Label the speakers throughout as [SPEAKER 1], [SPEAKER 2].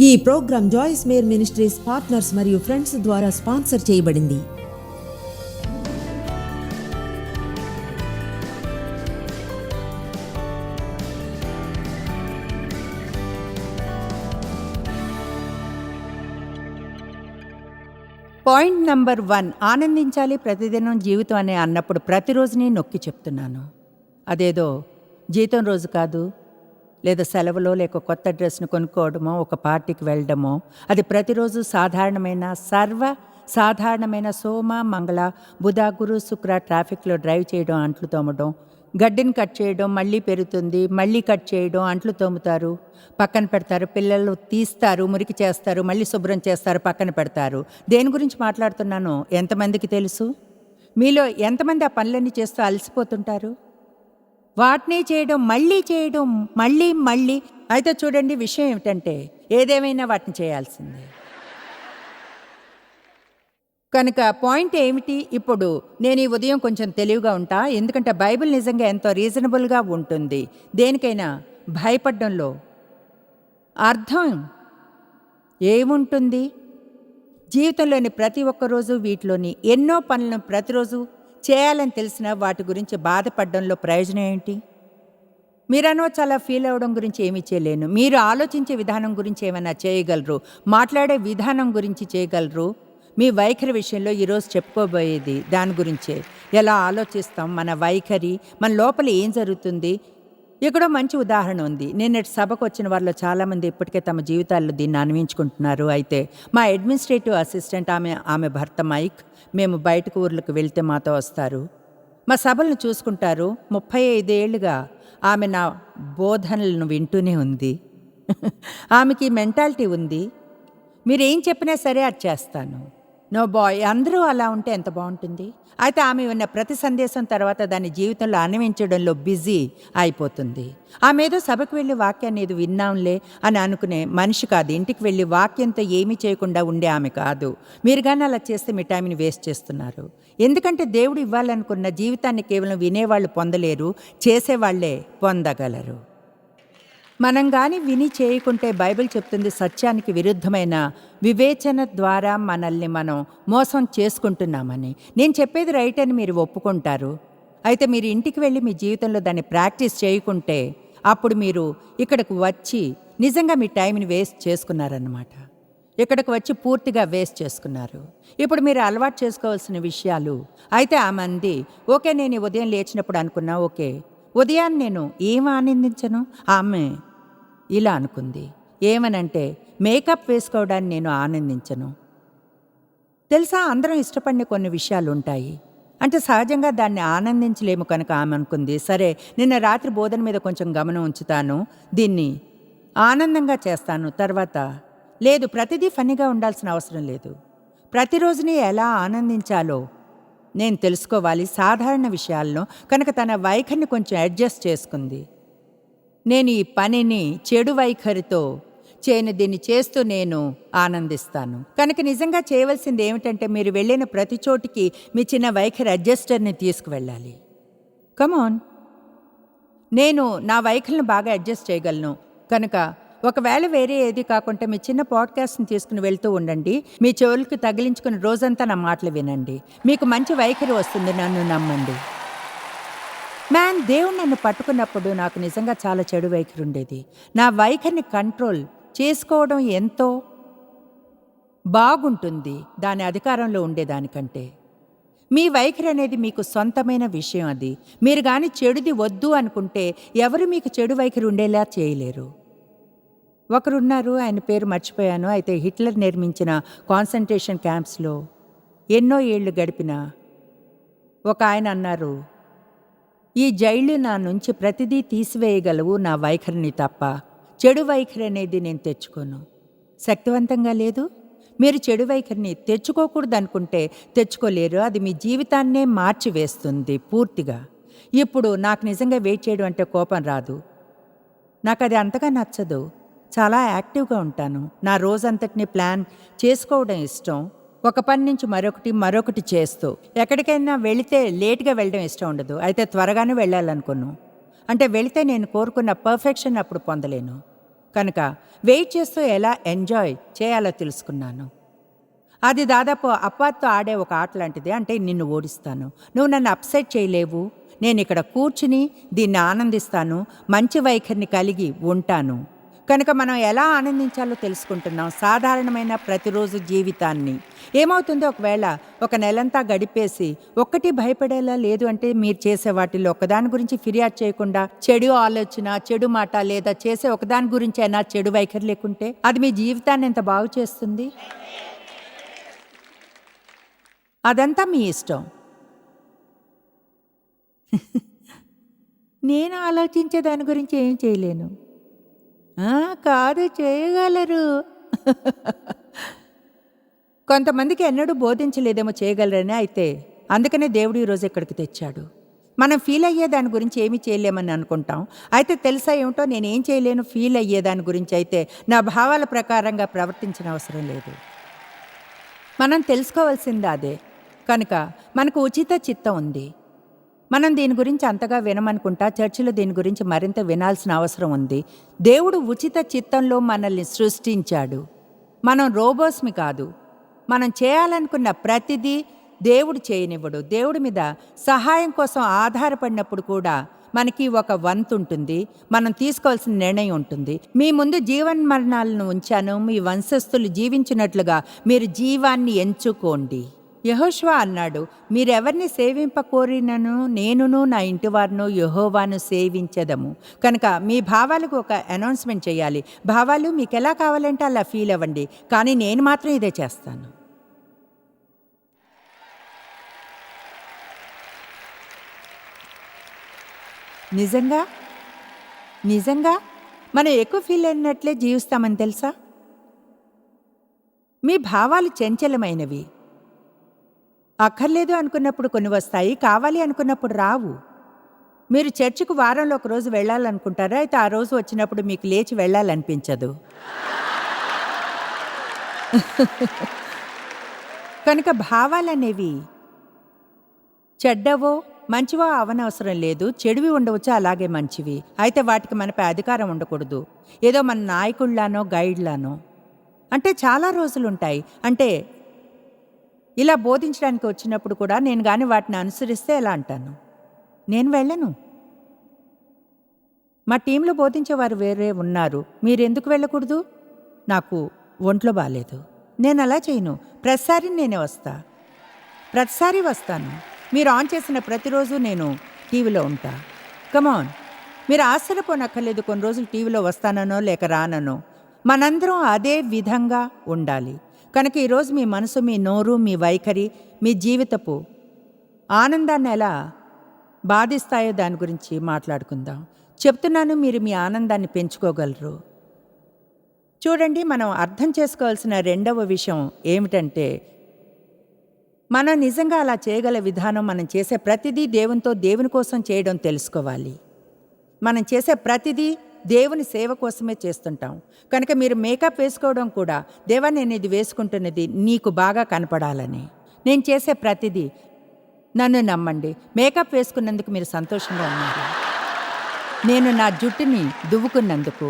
[SPEAKER 1] ఈ programme Joyce Meyer ministries partners మరియు friends ద్వారా స్పాన్సర్ చేయబడింది.
[SPEAKER 2] పాయింట్ నంబర్ వన్ ఆనందించాలి ప్రతిదినం జీవితం అని అన్నప్పుడు ప్రతిరోజుని నొక్కి చెప్తున్నాను. అదేదో జీతం రోజు కాదు లేదా సెలవులో లేక కొత్త డ్రెస్ను కొనుక్కోవడమో ఒక పార్టీకి వెళ్ళడమో అది ప్రతిరోజు సాధారణమైన సర్వ సాధారణమైన సోమ మంగళ బుధ గురు శుక్ర ట్రాఫిక్లో డ్రైవ్ చేయడం అంట్లు తోమడం గడ్డిని కట్ చేయడం మళ్ళీ పెరుగుతుంది మళ్ళీ కట్ చేయడం అంట్లు తోముతారు పక్కన పెడతారు పిల్లలు తీస్తారు మురికి చేస్తారు మళ్ళీ శుభ్రం చేస్తారు పక్కన పెడతారు. దేని గురించి మాట్లాడుతున్నానో ఎంతమందికి తెలుసు? మీలో ఎంతమంది ఆ పనులన్నీ చేస్తూ అలసిపోతుంటారు? వాటిని చేయడం మళ్ళీ చేయడం మళ్ళీ మళ్ళీ. అయితే చూడండి విషయం ఏమిటంటే ఏదేమైనా వాటిని చేయాల్సిందే. కనుక పాయింట్ ఏమిటి? ఇప్పుడు నేను ఈ ఉదయం కొంచెం తెలివిగా ఉంటా. ఎందుకంటే బైబిల్ నిజంగా ఎంతో రీజనబుల్గా ఉంటుంది. దేనికైనా భయపడడంలో అర్థం ఏముంటుంది? జీవితంలోని ప్రతి ఒక్కరోజు వీటిలోని ఎన్నో పనులను ప్రతిరోజు చేయాలని తెలిసిన వాటి గురించి బాధపడడంలో ప్రయోజనం ఏంటి? మీరనో చాలా ఫీల్ అవ్వడం గురించి ఏమీ చేయలేను. మీరు ఆలోచించే విధానం గురించి ఏమైనా చేయగలరు? మాట్లాడే విధానం గురించి చేయగలరు? మీ వైఖరి విషయంలో ఈరోజు చెప్పుకోబోయేది దాని గురించే. ఎలా ఆలోచిస్తాం? మన వైఖరి మన లోపల ఏం జరుగుతుంది? ఇక్కడ మంచి ఉదాహరణ ఉంది. నిన్నటి సభకు వచ్చిన వారిలో చాలామంది ఇప్పటికే తమ జీవితాల్లో దీన్ని అన్వయించుకుంటున్నారు. అయితే మా అడ్మినిస్ట్రేటివ్ అసిస్టెంట్ ఆమె ఆమె భర్త మైక్ మేము బయటకు ఊర్లకు వెళ్తే మాతో వస్తారు. మా సభలను చూసుకుంటారు. ముప్పై ఐదేళ్ళుగా ఆమె నా బోధనలను వింటూనే ఉంది. ఆమెకి మెంటాలిటీ ఉంది. మీరు ఏం చెప్పినా సరే అది చేస్తాను. నో బాయ్ అందరూ అలా ఉంటే ఎంత బాగుంటుంది? అయితే ఆమె ఉన్న ప్రతి సందేశం తర్వాత దాని జీవితంలో అన్వయించడంలో బిజీ అయిపోతుంది. ఆమె ఏదో సభకు వెళ్ళి వాక్యాన్ని ఏదో విన్నాంలే అని అనుకునే మనిషి కాదు. ఇంటికి వెళ్ళి వాక్యంతో ఏమీ చేయకుండా ఉండే ఆమె కాదు. మీరు కానీ అలా చేస్తే మీ టైంని వేస్ట్ చేస్తున్నారు. ఎందుకంటే దేవుడు ఇవ్వాలనుకున్న జీవితాన్ని కేవలం వినేవాళ్ళు పొందలేరు చేసేవాళ్ళే పొందగలరు. మనం కానీ విని చేయకుంటే బైబిల్ చెప్తుంది సత్యానికి విరుద్ధమైన వివేచన ద్వారా మనల్ని మనం మోసం చేసుకుంటున్నామని. నేను చెప్పేది రైట్ అని మీరు ఒప్పుకుంటారు. అయితే మీరు ఇంటికి వెళ్ళి మీ జీవితంలో దాన్ని ప్రాక్టీస్ చేయకుంటే అప్పుడు మీరు ఇక్కడికి వచ్చి నిజంగా మీ టైంని వేస్ట్ చేసుకున్నారన్నమాట. ఇక్కడికి వచ్చి పూర్తిగా వేస్ట్ చేసుకున్నారు. ఇప్పుడు మీరు అలవాటు చేసుకోవాల్సిన విషయాలు అయితే ఆ మంది ఓకే నేను ఉదయం లేచినప్పుడు అనుకున్నా ఓకే. ఉదయాన్ని నేను ఏం ఆనందించను? ఆమె ఇలా అనుకుంది. ఏమనంటే మేకప్ వేసుకోవడాన్ని నేను ఆనందించను. తెలుసా అందరం ఇష్టపడిన కొన్ని విషయాలు ఉంటాయి అంటే సహజంగా దాన్ని ఆనందించలేము కనుక ఆమె అనుకుంది. సరే నిన్న రాత్రి బోధన మీద కొంచెం గమనం ఉంచుతాను. దీన్ని ఆనందంగా చేస్తాను. తర్వాత లేదు ప్రతిదీ ఫన్నీగా ఉండాల్సిన అవసరం లేదు. ప్రతిరోజుని ఎలా ఆనందించాలో నేను తెలుసుకోవాలి. సాధారణ విషయాలను. కనుక తన వైఖరిని కొంచెం అడ్జస్ట్ చేసుకుంది. నేను ఈ పనిని చెడు వైఖరితో చేయని దీన్ని చేస్తూ నేను ఆనందిస్తాను. కనుక నిజంగా చేయవలసింది ఏమిటంటే మీరు వెళ్ళిన ప్రతి చోటికి మీ చిన్న వైఖరి అడ్జస్టర్ని తీసుకువెళ్ళాలి. కమాన్ నేను నా వైఖరిని బాగా అడ్జస్ట్ చేయగలను. కనుక ఒకవేళ వేరే ఏది కాకుండా మీ చిన్న పాడ్కాస్ట్ని తీసుకుని వెళ్తూ ఉండండి. మీ చెవులకు తగిలించుకుని రోజంతా నా మాటలు వినండి. మీకు మంచి వైఖరి వస్తుంది నన్ను నమ్మండి. మ్యాన్ దేవుడు నన్ను పట్టుకున్నప్పుడు నాకు నిజంగా చాలా చెడు వైఖరి ఉండేది. నా వైఖరిని కంట్రోల్ చేసుకోవడం ఎంతో బాగుంటుంది. దాని అధికారంలో ఉండేదానికంటే. మీ వైఖరి అనేది మీకు సొంతమైన విషయం అది. మీరు కానీ చెడుది వద్దు అనుకుంటే ఎవరు మీకు చెడు వైఖరి ఉండేలా చేయలేరు. ఒకరున్నారు ఆయన పేరు మర్చిపోయాను. అయితే హిట్లర్ నిర్మించిన కాన్సన్ట్రేషన్ క్యాంప్స్లో ఎన్నో ఏళ్ళు గడిపిన ఒక ఆయన అన్నారు ఈ జైళ్ళు నా నుంచి ప్రతిదీ తీసివేయగలవు నా వైఖరిని తప్ప. చెడు వైఖరి అనేది నేను తెచ్చుకోను. శక్తివంతంగా లేదు? మీరు చెడు వైఖరిని తెచ్చుకోకూడదు అనుకుంటే తెచ్చుకోలేరు. అది మీ జీవితాన్నే మార్చివేస్తుంది పూర్తిగా. ఇప్పుడు నాకు నిజంగా వెయిట్ చేయడం అంటే కోపం రాదు. నాకు అది అంతగా నచ్చదు. చాలా యాక్టివ్గా ఉంటాను. నా రోజంతటిని ప్లాన్ చేసుకోవడం ఇష్టం. ఒక పని నుంచి మరొకటి మరొకటి చేస్తూ ఎక్కడికైనా వెళితే లేట్గా వెళ్ళడం ఇష్టం ఉండదు. అయితే త్వరగానే వెళ్ళాలనుకున్నాను. అంటే వెళితే నేను కోరుకున్న పర్ఫెక్షన్ అప్పుడు పొందలేను. కనుక వెయిట్ చేస్తూ ఎలా ఎంజాయ్ చేయాలో తెలుసుకున్నాను. అది దాదాపు అప్పాతో ఆడే ఒక ఆట లాంటిది. అంటే నిన్ను ఓడిస్తాను. నువ్వు నన్ను అప్సెట్ చేయలేవు. నేను ఇక్కడ కూర్చుని దీన్ని ఆనందిస్తాను. మంచి వైఖరిని కలిగి ఉంటాను. కనుక మనం ఎలా ఆనందించాలో తెలుసుకుంటున్నాం. సాధారణమైన ప్రతిరోజు జీవితాన్ని. ఏమవుతుందో ఒకవేళ ఒక నెలంతా గడిపేసి ఒక్కటి భయపడేలా లేదు అంటే మీరు చేసే వాటిల్లో ఒకదాని గురించి ఫిర్యాదు చేయకుండా చెడు ఆలోచన చెడు మాట లేదా చేసే ఒకదాని గురించి అయినా చెడు వైఖరి లేకుంటే అది మీ జీవితాన్ని ఎంత బాగు చేస్తుంది? అదంతా మీ ఇష్టం. నేను ఆలోచించే దాని గురించి ఏం చేయలేను. కాదు చేయగలరు. కొంతమందికి ఎన్నడూ బోధించలేదేమో చేయగలరని అయితే అందుకనే దేవుడు ఈరోజు ఇక్కడికి తెచ్చాడు. మనం ఫీల్ అయ్యే దాని గురించి ఏమీ చేయలేమని అనుకుంటాం. అయితే తెలుసా ఏమిటో నేను ఏం చేయలేను ఫీల్ అయ్యే దాని గురించి అయితే నా భావాల ప్రకారంగా ప్రవర్తించిన అవసరం లేదు. మనం తెలుసుకోవాల్సింది అదే. కనుక మనకు ఉచిత చిత్తం ఉంది. మనం దీని గురించి అంతగా వినమనుకుంటా చర్చిలో దీని గురించి మరింత వినాల్సిన అవసరం ఉంది. దేవుడు ఉచిత చిత్తంలో మనల్ని సృష్టించాడు. మనం రోబోస్మి కాదు. మనం చేయాలనుకున్న ప్రతిదీ దేవుడు చేయనివ్వడు. దేవుడి మీద సహాయం కోసం ఆధారపడినప్పుడు కూడా మనకి ఒక వంతు ఉంటుంది. మనం తీసుకోవాల్సిన నిర్ణయం ఉంటుంది. మీ ముందు జీవన్ మరణాలను ఉంచాను. మీ వంశస్థులు జీవించినట్లుగా మీరు జీవాన్ని ఎంచుకోండి. యహోష్వా అన్నాడు మీరెవరిని సేవింపకోరినను? నేనును నా ఇంటివారును యహోవాను సేవించదము. కనుక మీ భావాలకు ఒక అనౌన్స్మెంట్ చేయాలి. భావాలు మీకు ఎలా కావాలంటే అలా ఫీల్ అవ్వండి. కానీ నేను మాత్రం ఇదే చేస్తాను. నిజంగా? నిజంగా? మనం ఎక్కువ ఫీల్ అయినట్లే జీవిస్తామని తెలుసా? మీ భావాలు చంచలమైనవి. అక్కర్లేదు అనుకున్నప్పుడు కొన్ని వస్తాయి కావాలి అనుకున్నప్పుడు రావు. మీరు చర్చికి వారంలో ఒక రోజు వెళ్ళాలనుకుంటారా? అయితే ఆ రోజు వచ్చినప్పుడు మీకు లేచి వెళ్ళాలనిపించదు. కనుక భావాలనేవి చెడ్డవో మంచివో అవనవసరం లేదు. చెడువి ఉండవచ్చు అలాగే మంచివి. అయితే వాటికి మనపై అధికారం ఉండకూడదు. ఏదో మన నాయకుల్లానో గైడ్లానో. అంటే చాలా రోజులు ఉంటాయి అంటే ఇలా బోధించడానికి వచ్చినప్పుడు కూడా నేను కానీ వాటిని అనుసరిస్తే ఎలా అంటాను? నేను వెళ్ళను. మా టీంలో బోధించేవారు వేరే ఉన్నారు. మీరెందుకు వెళ్ళకూడదు? నాకు ఒంట్లో బాగాలేదు నేను అలా చేయను. ప్రతిసారి నేనే వస్తా. ప్రతిసారి వస్తాను. మీరు ఆన్ చేసిన ప్రతిరోజు నేను టీవీలో ఉంటా. కమాన్ మీరు ఆశ్చర్యపోనక్కర్లేదు కొన్ని రోజులు టీవీలో వస్తాననో లేక రాననో మనందరం అదే విధంగా ఉండాలి. కనుక ఈరోజు మీ మనసు మీ నోరు మీ వైఖరి మీ జీవితపు ఆనందాన్ని ఎలా బాధిస్తాయో దాని గురించి మాట్లాడుకుందాం. చెప్తున్నాను మీరు మీ ఆనందాన్ని పెంచుకోగలరు. చూడండి మనం అర్థం చేసుకోవాల్సిన రెండవ విషయం ఏమిటంటే మనం నిజంగా అలా చేయగల విధానం మనం చేసే ప్రతిదీ దేవునితో దేవుని కోసం చేయడం తెలుసుకోవాలి. మనం చేసే ప్రతిదీ దేవుని సేవ కోసమే చేస్తుంటాం. కనుక మీరు మేకప్ వేసుకోవడం కూడా దేవా నేను ఇది వేసుకుంటున్నది నీకు బాగా కనపడాలని. నేను చేసే ప్రతిదీ నన్ను నమ్మండి. మేకప్ వేసుకున్నందుకు మీరు సంతోషంగా ఉన్నారు. నేను నా జుట్టుని దువ్వుకున్నందుకు.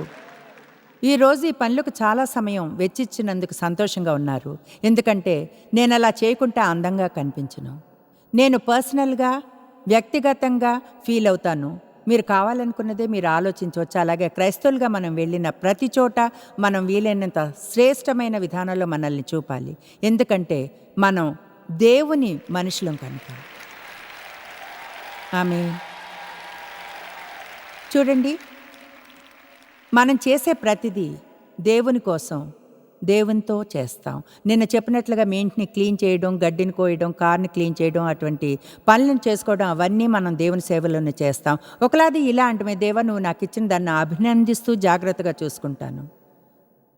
[SPEAKER 2] ఈరోజు ఈ పనులకు చాలా సమయం వెచ్చిచ్చినందుకు సంతోషంగా ఉన్నారు. ఎందుకంటే నేను అలా చేయకుంటే అందంగా కనిపించను. నేను పర్సనల్గా వ్యక్తిగతంగా ఫీల్ అవుతాను. మీరు కావాలనుకున్నదే మీరు ఆలోచించవచ్చు. అలాగే క్రైస్తవులుగా మనం వెళ్ళిన ప్రతి చోట మనం వీలైనంత శ్రేష్టమైన విధానంలో మనల్ని చూపాలి. ఎందుకంటే మనం దేవుని మనుషులం కనుక. ఆమె చూడండి మనం చేసే ప్రతిదీ దేవుని కోసం. దేవునితో చేస్తాం. నిన్న చెప్పినట్లుగా మీ ఇంటిని క్లీన్ చేయడం గడ్డిని కోయడం కార్ని క్లీన్ చేయడం అటువంటి పనులను చేసుకోవడం అవన్నీ మనం దేవుని సేవలోనే చేస్తాం. ఒకలాది ఇలా అంటే దేవా నువ్వు నాకు ఇచ్చిన దాన్ని అభినందిస్తూ జాగ్రత్తగా చూసుకుంటాను.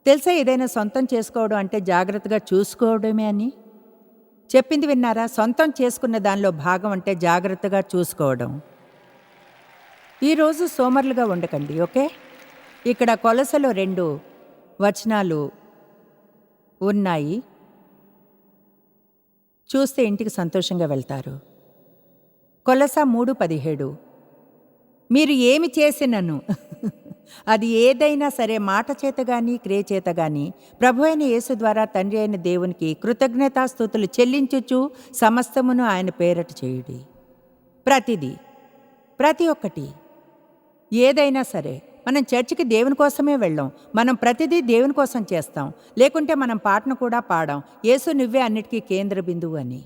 [SPEAKER 2] తెలుసా ఏదైనా సొంతం చేసుకోవడం అంటే జాగ్రత్తగా చూసుకోవడమే అని? చెప్పింది విన్నారా? సొంతం చేసుకున్న దానిలో భాగం అంటే జాగ్రత్తగా చూసుకోవడం. ఈరోజు సోమరులుగా ఉండకండి ఓకే? ఇక్కడ కొలసలో రెండు వచనాలు ఉన్నాయి. చూస్తే ఇంటికి సంతోషంగా వెళ్తారు. కొలస మూడు పదిహేడు. మీరు ఏమి చేసినను? అది ఏదైనా సరే మాట చేత గాని క్రియ చేత గాని ప్రభు అయిన యేసు ద్వారా తండ్రి అయిన దేవునికి కృతజ్ఞతాస్థుతులు చెల్లించుచు సమస్తమును ఆయన పేరట చేయుడి. ప్రతిదీ. ప్రతి ఒక్కటి. ఏదైనా సరే. మనం చర్చికి దేవుని కోసమే వెళ్ళాం. మనం ప్రతిదీ దేవుని కోసం చేస్తాం. లేకుంటే మనం పాటను కూడా పాడాం. యేసు నువ్వే అన్నిటికీ కేంద్ర బిందువు అని.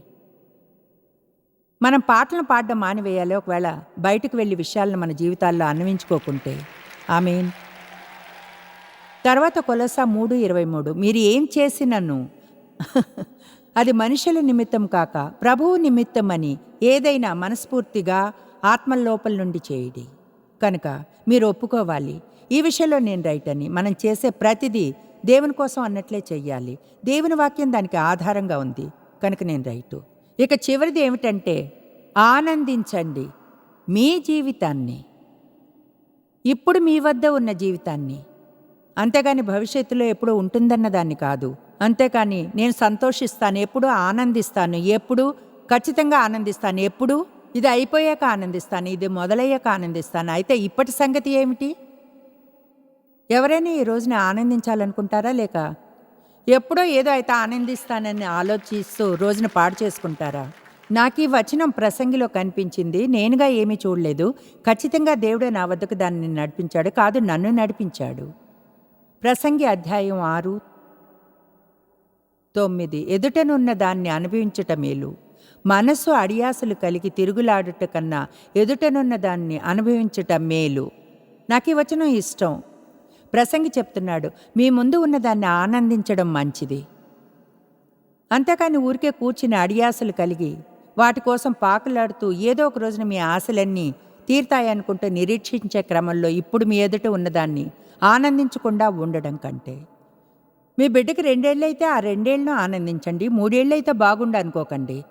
[SPEAKER 2] మనం పాటలను పాడడం మానివేయాలి. ఒకవేళ బయటకు వెళ్ళి విషయాలను మన జీవితాల్లో అన్వయించుకోకుంటే. ఆమెన్. తర్వాత కొలస మూడు ఇరవై మూడు. మీరు ఏం చేసినను? అది మనుషుల నిమిత్తం కాక ప్రభువు నిమిత్తం అని ఏదైనా మనస్ఫూర్తిగా ఆత్మలోపల నుండి చేయడి. కనుక మీరు ఒప్పుకోవాలి. ఈ విషయంలో నేను రైట్ అని. మనం చేసే ప్రతిదీ దేవుని కోసం అన్నట్లే చెయ్యాలి. దేవుని వాక్యం దానికి ఆధారంగా ఉంది. కనుక నేను రైటు. ఇక చివరిది ఏమిటంటే ఆనందించండి మీ జీవితాన్ని. ఇప్పుడు మీ వద్ద ఉన్న జీవితాన్ని. అంతేగాని భవిష్యత్తులో ఎప్పుడూ ఉంటుందన్న దాన్ని కాదు. అంతేకాని నేను సంతోషిస్తాను ఎప్పుడు ఆనందిస్తాను ఎప్పుడు ఖచ్చితంగా ఆనందిస్తాను ఎప్పుడూ ఇది అయిపోయాక ఆనందిస్తాను ఇది మొదలయ్యాక ఆనందిస్తాను. అయితే ఇప్పటి సంగతి ఏమిటి? ఎవరైనా ఈ రోజున ఆనందించాలనుకుంటారా లేక ఎప్పుడో ఏదో అయితే ఆనందిస్తానని ఆలోచిస్తూ రోజున పాడు చేసుకుంటారా? నాకు ఈ వచనం ప్రసంగిలో కనిపించింది. నేనుగా ఏమీ చూడలేదు. ఖచ్చితంగా దేవుడే నా వద్దకు దాన్ని నడిపించాడు కాదు నన్ను నడిపించాడు. ప్రసంగి అధ్యాయం ఆరు తొమ్మిది. ఎదుటనున్న దాన్ని అనుభవించుట మేలు మనస్సు అడియాసలు కలిగి తిరుగులాడుట కన్నా ఎదుటనున్న దాన్ని అనుభవించుట మేలు. నాకు ఈ వచనం ఇష్టం. ప్రసంగి చెప్తున్నాడు మీ ముందు ఉన్నదాన్ని ఆనందించడం మంచిది. అంతేకాని ఊరికే కూర్చుని అడియాసలు కలిగి వాటి కోసం పాకులాడుతూ ఏదో ఒక రోజున మీ ఆశలన్నీ తీర్తాయనుకుంటూ నిరీక్షించే క్రమంలో ఇప్పుడు మీ ఎదుట ఉన్నదాన్ని ఆనందించకుండా ఉండడం కంటే. మీ బిడ్డకి రెండేళ్ళైతే ఆ రెండేళ్ళను ఆనందించండి మూడేళ్ళైతే బాగుండు అనుకోకండి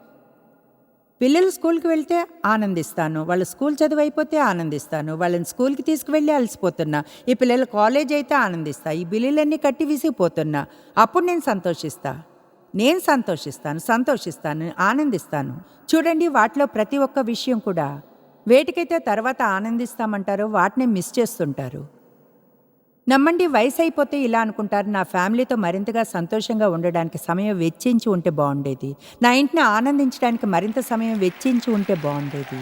[SPEAKER 2] పిల్లలు స్కూల్కి వెళ్తే ఆనందిస్తాను. వాళ్ళ స్కూల్ చదువు అయిపోతే ఆనందిస్తాను. వాళ్ళని స్కూల్కి తీసుకువెళ్ళి అలసిపోతున్నా. ఈ పిల్లలు కాలేజ్ అయితే ఆనందిస్తా. ఈ బిల్లులన్నీ కట్టి విసిగిపోతున్నా. అప్పుడు నేను సంతోషిస్తా. నేను సంతోషిస్తాను సంతోషిస్తాను ఆనందిస్తాను. చూడండి వాటిలో ప్రతి ఒక్క విషయం కూడా. వేటికైతే తర్వాత ఆనందిస్తామంటారో వాటిని మిస్ చేస్తుంటారు. నమ్మండి వయసు అయిపోతే ఇలా అనుకుంటారు. నా ఫ్యామిలీతో మరింతగా సంతోషంగా ఉండడానికి సమయం వెచ్చించి ఉంటే బాగుండేది. నా ఇంటిని ఆనందించడానికి మరింత సమయం వెచ్చించి ఉంటే బాగుండేది.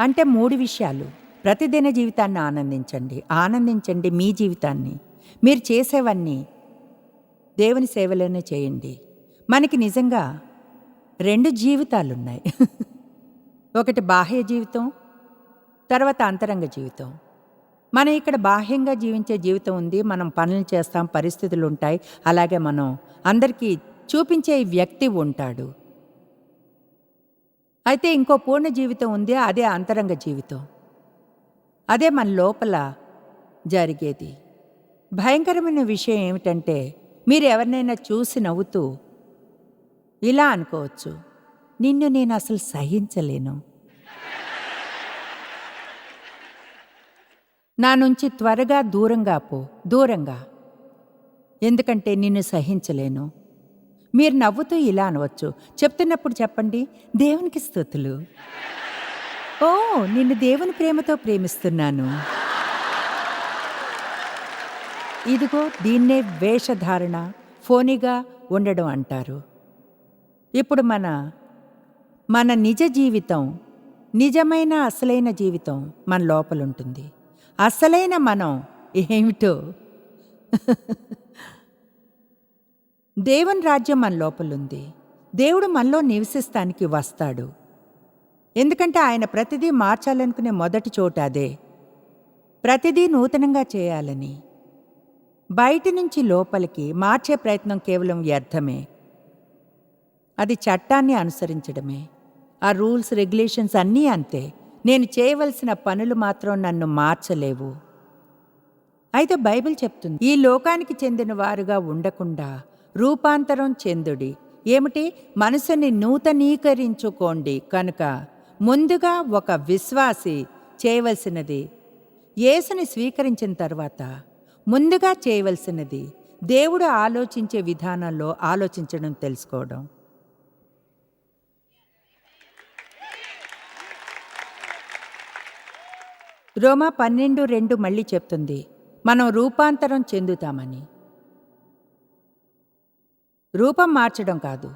[SPEAKER 2] అంటే మూడు విషయాలు. ప్రతిదిన జీవితాన్ని ఆనందించండి. ఆనందించండి మీ జీవితాన్ని. మీరు చేసేవన్నీ దేవుని సేవలోనే చేయండి. మనకి నిజంగా రెండు జీవితాలున్నాయి. ఒకటి బాహ్య జీవితం తర్వాత అంతరంగ జీవితం. మనం ఇక్కడ బాహ్యంగా జీవించే జీవితం ఉంది. మనం పనులు చేస్తాం పరిస్థితులు ఉంటాయి. అలాగే మనం అందరికీ చూపించే వ్యక్తి ఉంటాడు. అయితే ఇంకో పూర్ణ జీవితం ఉంది. అదే అంతరంగ జీవితం. అదే మన లోపల జరిగేది. భయంకరమైన విషయం ఏమిటంటే మీరు ఎవరినైనా చూసి నవ్వుతూ ఇలా అనుకోవచ్చు. నిన్ను నేను అసలు సహించలేను. నా నుంచి త్వరగా దూరంగా పో దూరంగా. ఎందుకంటే నిన్ను సహించలేను. మీరు నవ్వుతూ ఇలా అనవచ్చు. చెప్తున్నప్పుడు చెప్పండి దేవునికి స్థుతులు. ఓ నిన్ను దేవుని ప్రేమతో ప్రేమిస్తున్నాను. ఇదిగో దీన్నే వేషధారణ ఫోనిగా ఉండడం అంటారు. ఇప్పుడు మన మన నిజ జీవితం నిజమైన అసలైన జీవితం మన లోపలుంటుంది. అసలైన మనం ఏమిటో. దేవుని రాజ్యం మన లోపలుంది. దేవుడు మనలో నివసిస్తానికి వస్తాడు. ఎందుకంటే ఆయన ప్రతిదీ మార్చాలనుకునే మొదటి చోట అదే. ప్రతిదీ నూతనంగా చేయాలని. బయటి నుంచి లోపలికి మార్చే ప్రయత్నం కేవలం వ్యర్థమే. అది చట్టాన్ని అనుసరించడమే. ఆ రూల్స్ రెగ్యులేషన్స్ అన్నీ అంతే. నేను చేయవలసిన పనులు మాత్రం నన్ను మార్చలేవు. అయితే బైబిల్ చెప్తుంది ఈ లోకానికి చెందిన వారుగా ఉండకుండా రూపాంతరం చెందుడి. ఏమిటి? మనసుని నూతనీకరించుకోండి. కనుక ముందుగా ఒక విశ్వాసి చేయవలసినది యేసుని స్వీకరించిన తర్వాత ముందుగా చేయవలసినది దేవుడు ఆలోచించే విధానంలో ఆలోచించడం తెలుసుకోవడం. రోమా పన్నెండు రెండు మళ్ళీ చెప్తుంది. మనం రూపాంతరం చెందుతామని. రూపం మార్చడం కాదు.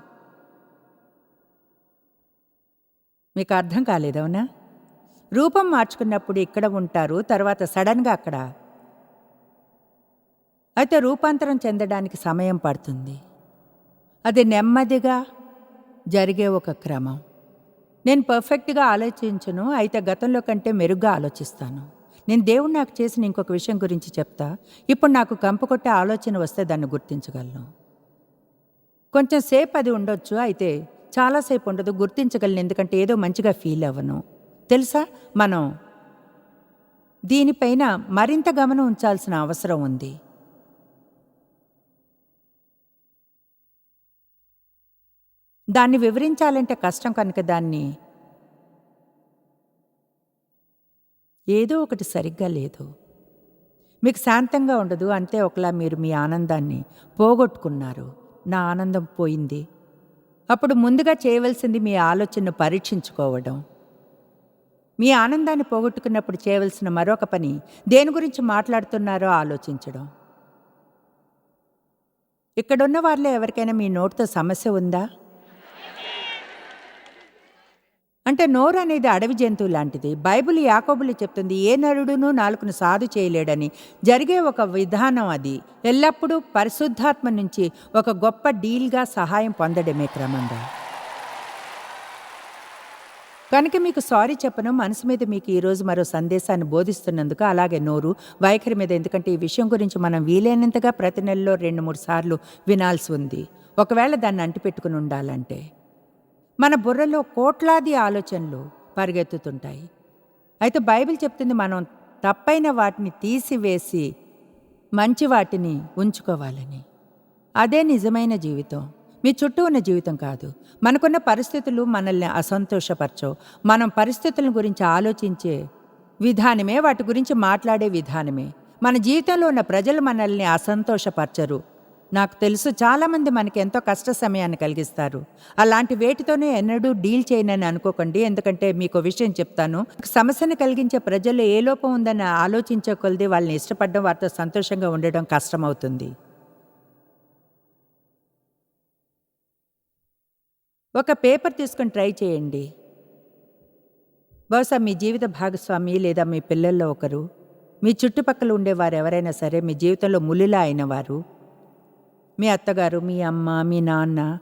[SPEAKER 2] మీకు అర్థం కాలేదవునా రూపం మార్చుకున్నప్పుడు ఇక్కడ ఉంటారు తర్వాత సడన్గా అక్కడ. అయితే రూపాంతరం చెందడానికి సమయం పడుతుంది. అది నెమ్మదిగా జరిగే ఒక క్రమం. నేను పర్ఫెక్ట్గా ఆలోచించను అయితే గతంలో కంటే మెరుగ్గా ఆలోచిస్తాను. నేను దేవుడు నాకు చేసిన ఇంకొక విషయం గురించి చెప్తా. ఇప్పుడు నాకు కంపు కొట్టే ఆలోచన వస్తే దాన్ని గుర్తించగలను. కొంచెం సేపు అది ఉండొచ్చు అయితే చాలాసేపు ఉండదు గుర్తించగలను ఎందుకంటే ఏదో మంచిగా ఫీల్ అవ్వను. తెలుసా? మనం దీనిపైన మరింత గమనం ఉంచాల్సిన అవసరం ఉంది. దాన్ని వివరించాలంటే కష్టం కనుక దాన్ని ఏదో ఒకటి సరిగ్గా లేదు. మీకు శాంతంగా ఉండదు అంతే ఒకలా మీరు మీ ఆనందాన్ని పోగొట్టుకున్నారు. నా ఆనందం పోయింది. అప్పుడు ముందుగా చేయవలసింది మీ ఆలోచనను పరీక్షించుకోవడం. మీ ఆనందాన్ని పోగొట్టుకున్నప్పుడు చేయవలసిన మరొక పని దేని గురించి మాట్లాడుతున్నారో ఆలోచించడం. ఇక్కడున్న వారిలో ఎవరికైనా మీ నోటితో సమస్య ఉందా? అంటే నోరు అనేది అడవి జంతువు లాంటిది. బైబిల్ యాకోబులు చెప్తుంది ఏ నరుడునూ నాలుకను సాధు చేయలేడని. జరిగే ఒక విధానం అది. ఎల్లప్పుడూ పరిశుద్ధాత్మ నుంచి ఒక గొప్ప డీల్గా సహాయం పొందడమే క్రమంగా. కనుక మీకు సారీ చెప్పను మనసు మీద మీకు ఈరోజు మరో సందేశాన్ని బోధిస్తున్నందుకు అలాగే నోరు వైఖరి మీద ఎందుకంటే ఈ విషయం గురించి మనం వీలైనంతగా ప్రతి నెలలో రెండు మూడు సార్లు వినాల్సి ఉంది. ఒకవేళ దాన్ని అంటిపెట్టుకుని ఉండాలంటే. మన బుర్రలో కోట్లాది ఆలోచనలు పరిగెత్తుతుంటాయి. అయితే బైబిల్ చెప్తుంది మనం తప్పైన వాటిని తీసివేసి మంచి వాటిని ఉంచుకోవాలని. అదే నిజమైన జీవితం. మీ చుట్టూ ఉన్న జీవితం కాదు. మనకున్న పరిస్థితులు మనల్ని అసంతోషపరచవు. మనం పరిస్థితుల గురించి ఆలోచించే విధానమే వాటి గురించి మాట్లాడే విధానమే. మన జీవితంలో ఉన్న ప్రజలు మనల్ని అసంతోషపరచరు. నాకు తెలుసు చాలామంది మనకి ఎంతో కష్ట సమయాన్ని కలిగిస్తారు. అలాంటి వేటితోనే ఎన్నడూ డీల్ చేయనని అనుకోకండి. ఎందుకంటే మీకు విషయం చెప్తాను. సమస్యను కలిగించే ప్రజలు ఏ లోపం ఉందని ఆలోచించే కొలది వాళ్ళని ఇష్టపడడం వారితో సంతోషంగా ఉండడం కష్టమవుతుంది. ఒక పేపర్ తీసుకొని ట్రై చేయండి. బహుశా మీ జీవిత భాగస్వామి లేదా మీ పిల్లల్లో ఒకరు. మీ చుట్టుపక్కల ఉండేవారు ఎవరైనా సరే మీ జీవితంలో ములిలా అయిన వారు. మీ అత్తగారు మీ అమ్మ మీ నాన్న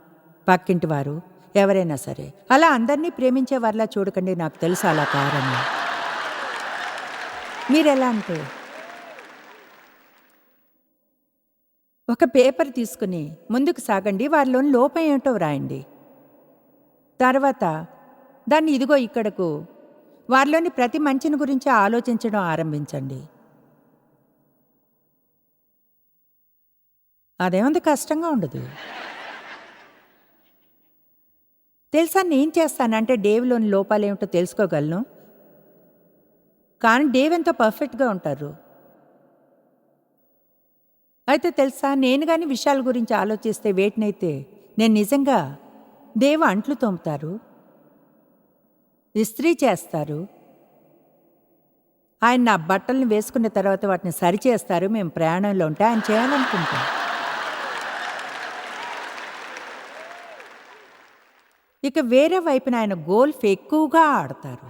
[SPEAKER 2] పక్కింటి వారు ఎవరైనా సరే అలా అందరినీ ప్రేమించే వారిలా చూడకండి నాకు తెలుసు అలా కారని మీరెలా అంటే? ఒక పేపర్ తీసుకుని ముందుకు సాగండి వారిలోని లోపం ఏమిటో వ్రాయండి. తర్వాత దాన్ని ఇదిగో ఇక్కడకు వారిలోని ప్రతి మంచిని గురించి ఆలోచించడం ఆరంభించండి. అదేమంత కష్టంగా ఉండదు. తెలుసా నేను చేస్తానంటే డేవ్లోని లోపాలు ఏమిటో తెలుసుకోగలను? కానీ డేవ్ ఎంతో పర్ఫెక్ట్గా ఉంటారు. అయితే తెలుసా నేను కానీ విషయాల గురించి ఆలోచిస్తే వేటినైతే నేను నిజంగా దేవ అంట్లు తోముతారు? ఇస్త్రీ చేస్తారు? ఆయన నా బట్టల్ని వేసుకున్న తర్వాత వాటిని సరిచేస్తారు? మేము ప్రయాణంలో ఉంటే ఆయన చేయాలనుకుంటాం ఇక వేరే వైపున ఆయన గోల్ఫ్ ఎక్కువగా ఆడతారు.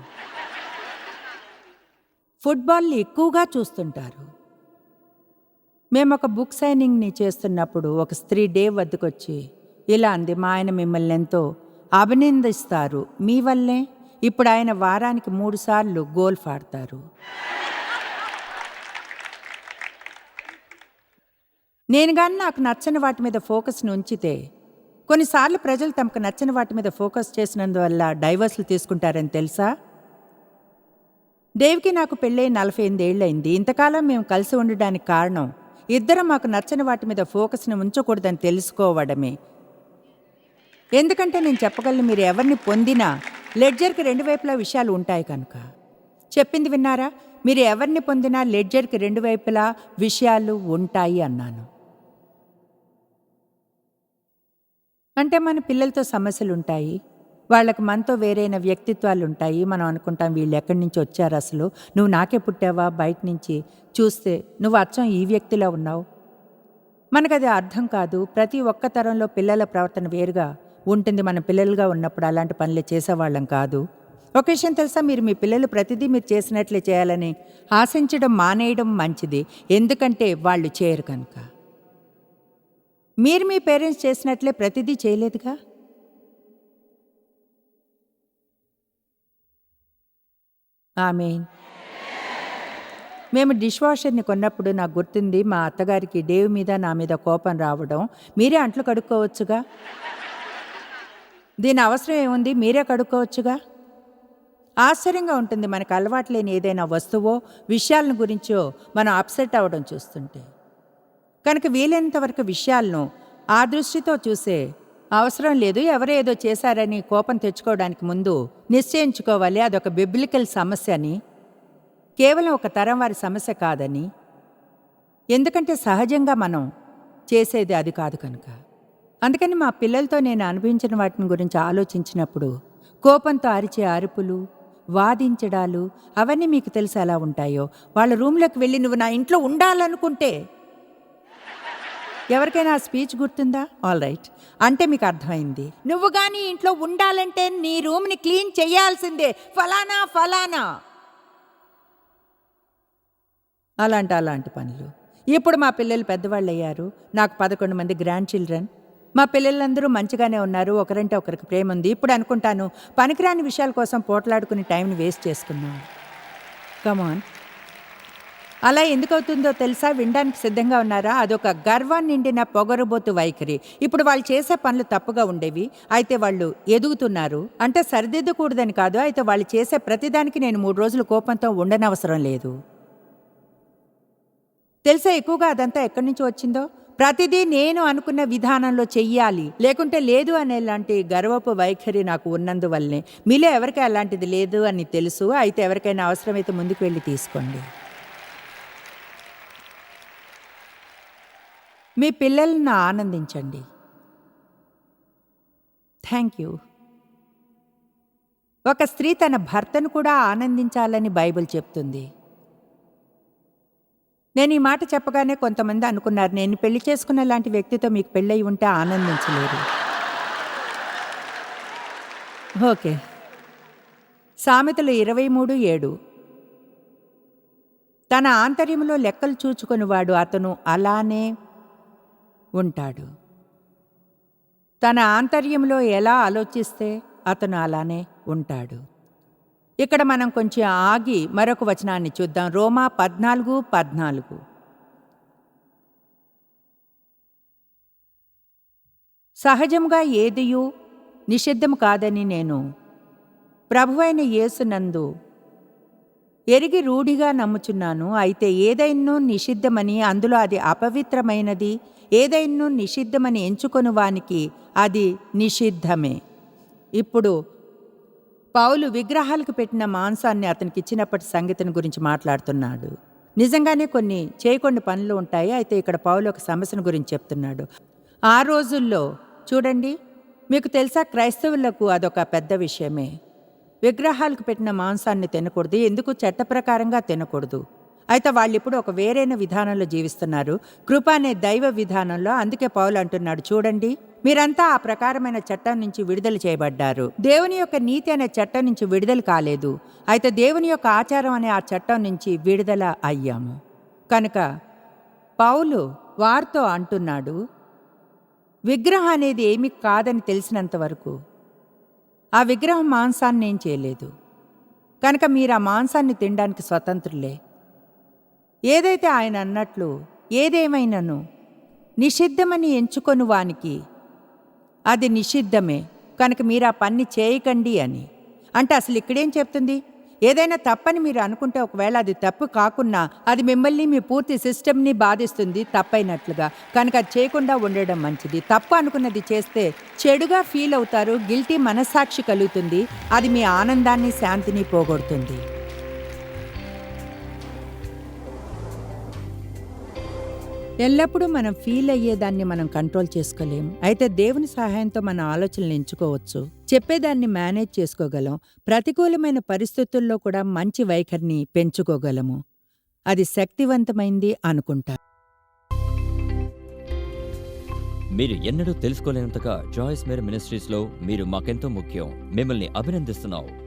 [SPEAKER 2] ఫుట్బాల్ని ఎక్కువగా చూస్తుంటారు. మేము ఒక బుక్ సైనింగ్ని చేస్తున్నప్పుడు ఒక స్త్రీ డే వద్దకొచ్చి ఇలా అంది మా ఆయన మిమ్మల్ని ఎంతో అభినందిస్తారు మీ వల్లే? ఇప్పుడు ఆయన వారానికి మూడుసార్లు గోల్ఫ్ ఆడతారు. నేను కానీ నాకు నచ్చని వాటి మీద ఫోకస్ని ఉంచితే కొన్నిసార్లు ప్రజలు తమకు నచ్చని వాటి మీద ఫోకస్ చేసినందువల్ల డైవర్స్లు తీసుకుంటారని తెలుసా? దేవికి నాకు పెళ్ళై నలభై ఎనిమిదేళ్ళయింది ఇంతకాలం మేము కలిసి ఉండడానికి కారణం ఇద్దరం మాకు నచ్చని వాటి మీద ఫోకస్ని ఉంచకూడదని తెలుసుకోవడమే. ఎందుకంటే నేను చెప్పగలను మీరు ఎవరిని పొందినా లెడ్జర్కి రెండు వైపులా విషయాలు ఉంటాయి కనుక. చెప్పింది విన్నారా? మీరు ఎవరిని పొందినా లెడ్జర్కి రెండు వైపులా విషయాలు ఉంటాయి అన్నాను. అంటే మన పిల్లలతో సమస్యలు ఉంటాయి వాళ్ళకి మనతో వేరైన వ్యక్తిత్వాలు ఉంటాయి మనం అనుకుంటాం వీళ్ళు ఎక్కడి నుంచి వచ్చారు అసలు. నువ్వు నాకే పుట్టావా? బయట నుంచి చూస్తే నువ్వు అచ్చం ఈ వ్యక్తిలో ఉన్నావు. మనకు అది అర్థం కాదు. ప్రతి ఒక్క తరంలో పిల్లల ప్రవర్తన వేరుగా ఉంటుంది. మన పిల్లలుగా ఉన్నప్పుడు అలాంటి పనులు చేసేవాళ్ళం కాదు. ఒక విషయం తెలుసా? మీరు మీ పిల్లలు ప్రతిదీ మీరు చేసినట్లే చేయాలని ఆశించడం మానేయడం మంచిది. ఎందుకంటే వాళ్ళు చేయరు కనుక. మీరు మీ పేరెంట్స్ చేసినట్లే ప్రతిదీ చేయలేదుగా? ఆమెన్. మేము డిష్ వాషర్ని కొన్నప్పుడు నాకు గుర్తుంది మా అత్తగారికి డేవ్ మీద నా మీద కోపం రావడం. మీరే అంట్లు కడుక్కోవచ్చుగా? దీని అవసరం ఏముంది? మీరే కడుక్కోవచ్చుగా? ఆశ్చర్యంగా ఉంటుంది మనకు అలవాటు లేని ఏదైనా వస్తువో విషయాలను గురించో మనం అప్సెట్ అవ్వడం చూస్తుంటే. కనుక వీలైనంతవరకు విషయాలను ఆ దృష్టితో చూసే అవసరం లేదు. ఎవరేదో చేశారని కోపం తెచ్చుకోవడానికి ముందు నిశ్చయించుకోవాలి. అదొక బిబ్లికల్ సమస్య అని. కేవలం ఒక తరం వారి సమస్య కాదని. ఎందుకంటే సహజంగా మనం చేసేది అది కాదు కనుక. అందుకని మా పిల్లలతో నేను అనుభవించిన వాటిని గురించి ఆలోచించినప్పుడు కోపంతో అరిచే అరుపులు వాదించడాలు అవన్నీ మీకు తెలిసి ఎలా ఉంటాయో. వాళ్ళ రూమ్లోకి వెళ్ళి నువ్వు నా ఇంట్లో ఉండాలనుకుంటే ఎవరికైనా ఆ స్పీచ్ గుర్తుందా? ఆల్ రైట్ అంటే మీకు అర్థమైంది. నువ్వు కానీ ఇంట్లో ఉండాలంటే నీ రూమ్ని క్లీన్ చేయాల్సిందే. ఫలానా ఫలానా. అలాంటి అలాంటి పనులు. ఇప్పుడు మా పిల్లలు పెద్దవాళ్ళు అయ్యారు. నాకు పదకొండు మంది గ్రాండ్ చిల్డ్రన్ మా పిల్లలందరూ మంచిగానే ఉన్నారు. ఒకరంటే ఒకరికి ప్రేమ ఉంది. ఇప్పుడు అనుకుంటాను పనికిరాని విషయాల కోసం పోట్లాడుకుని టైంని వేస్ట్ చేసుకున్నాం కమాన్ అలా ఎందుకు అవుతుందో తెలుసా? వినడానికి సిద్ధంగా ఉన్నారా? అదొక గర్వం నిండిన పొగరుబోతు వైఖరి. ఇప్పుడు వాళ్ళు చేసే పనులు తప్పుగా ఉండేవి. అయితే వాళ్ళు ఎదుగుతున్నారు. అంటే సరిదిద్దకూడదని కాదు. అయితే వాళ్ళు చేసే ప్రతిదానికి నేను మూడు రోజులు కోపంతో ఉండనవసరం లేదు. తెలుసా ఎక్కువగా అదంతా ఎక్కడి నుంచి వచ్చిందో? ప్రతిదీ నేను అనుకున్న విధానంలో చెయ్యాలి. లేకుంటే లేదు అనేలాంటి గర్వపు వైఖరి నాకు ఉన్నందువల్లనే. మీలో ఎవరికీ అలాంటిది లేదు అని తెలుసు. అయితే ఎవరికైనా అవసరమైతే ముందుకు వెళ్ళి తీసుకోండి. మీ పిల్లలను ఆనందించండి. థ్యాంక్ యూ ఒక స్త్రీ తన భర్తను కూడా ఆనందించాలని బైబిల్ చెప్తుంది. నేను ఈ మాట చెప్పగానే కొంతమంది అనుకున్నారు నేను పెళ్ళి చేసుకున్న లాంటి వ్యక్తితో మీకు పెళ్ళయి ఉంటే ఆనందించలేరు. ఓకే. సామెతలు ఇరవై మూడు ఏడు. తన ఆంతర్యంలో లెక్కలు చూచుకునివాడు అతను అలానే ఉంటాడు. తన ఆంతర్యంలో ఎలా ఆలోచిస్తే అతను అలానే ఉంటాడు. ఇక్కడ మనం కొంచెం ఆగి మరొక వచనాన్ని చూద్దాం. రోమా పద్నాలుగు పద్నాలుగు. సహజముగా ఏదియు నిషిద్ధం కాదని నేను ప్రభువైన యేసునందు ఎరిగి రూఢిగా నమ్ముచున్నాను. అయితే ఏదైనా నిషిద్ధమని అందులో అది అపవిత్రమైనది ఏదైనా నిషిద్ధమని ఎంచుకొని వానికి అది నిషిద్ధమే. ఇప్పుడు పౌలు విగ్రహాలకు పెట్టిన మాంసాన్ని అతనికి ఇచ్చినప్పటి సంగతిని గురించి మాట్లాడుతున్నాడు. నిజంగానే కొన్ని చేయకొన్ని పనులు ఉంటాయి. అయితే ఇక్కడ పౌలు ఒక సమస్యను గురించి చెప్తున్నాడు. ఆ రోజుల్లో చూడండి మీకు తెలుసా క్రైస్తవులకు అదొక పెద్ద విషయమే. విగ్రహాలకు పెట్టిన మాంసాన్ని తినకూడదు. ఎందుకు? చట్ట ప్రకారంగా తినకూడదు. అయితే వాళ్ళు ఇప్పుడు ఒక వేరైన విధానంలో జీవిస్తున్నారు. కృప అనే దైవ విధానంలో అందుకే పౌలు అంటున్నాడు చూడండి మీరంతా ఆ ప్రకారమైన చట్టం నుంచి విడుదల చేయబడ్డారు. దేవుని యొక్క నీతి అనే చట్టం నుంచి విడుదల కాలేదు. అయితే దేవుని యొక్క ఆచారం అనే ఆ చట్టం నుంచి విడుదల అయ్యాము. కనుక పౌలు వారితో అంటున్నాడు విగ్రహం అనేది ఏమీ కాదని తెలిసినంత వరకు ఆ విగ్రహం మాంసాన్ని ఏం చేయలేదు. కనుక మీరు ఆ మాంసాన్ని తినడానికి స్వతంత్రులే. ఏదైతే ఆయన అన్నట్లు ఏదేమైనను నిషిద్ధమని ఎంచుకొని వానికి అది నిషిద్ధమే. కనుక మీరు ఆ పని చేయకండి అని. అంటే అసలు ఇక్కడేం చెప్తుంది? ఏదైనా తప్పని మీరు అనుకుంటే ఒకవేళ అది తప్పు కాకున్నా అది మిమ్మల్ని మీ పూర్తి సిస్టమ్ని బాధిస్తుంది తప్పైనట్లుగా. కనుక అది చేయకుండా ఉండడం మంచిది. తప్పు అనుకున్నది చేస్తే చెడుగా ఫీల్ అవుతారు గిల్టీ మనస్సాక్షి కలుగుతుంది అది మీ ఆనందాన్ని శాంతిని పోగొడుతుంది. ఎల్లప్పుడూ మనం ఫీల్ అయ్యేదాన్ని మనం కంట్రోల్ చేసుకోలేం అయితే దేవుని సహాయంతో మన ఆలోచనలు ఎంచుకోవచ్చు. చెప్పేదాన్ని మేనేజ్ చేసుకోగలం. ప్రతికూలమైన పరిస్థితుల్లో కూడా మంచి వైఖరిని పెంచుకోగలము. అది శక్తివంతమైంది అనుకుంటా
[SPEAKER 3] మీరు ఎన్నడూ తెలుసుకోలేనంతగా జాయిస్ మేర్ మినిస్ట్రీస్లో మీరు మాకెంతో ముఖ్యం. మిమ్మల్ని అభినందిస్తున్నావు.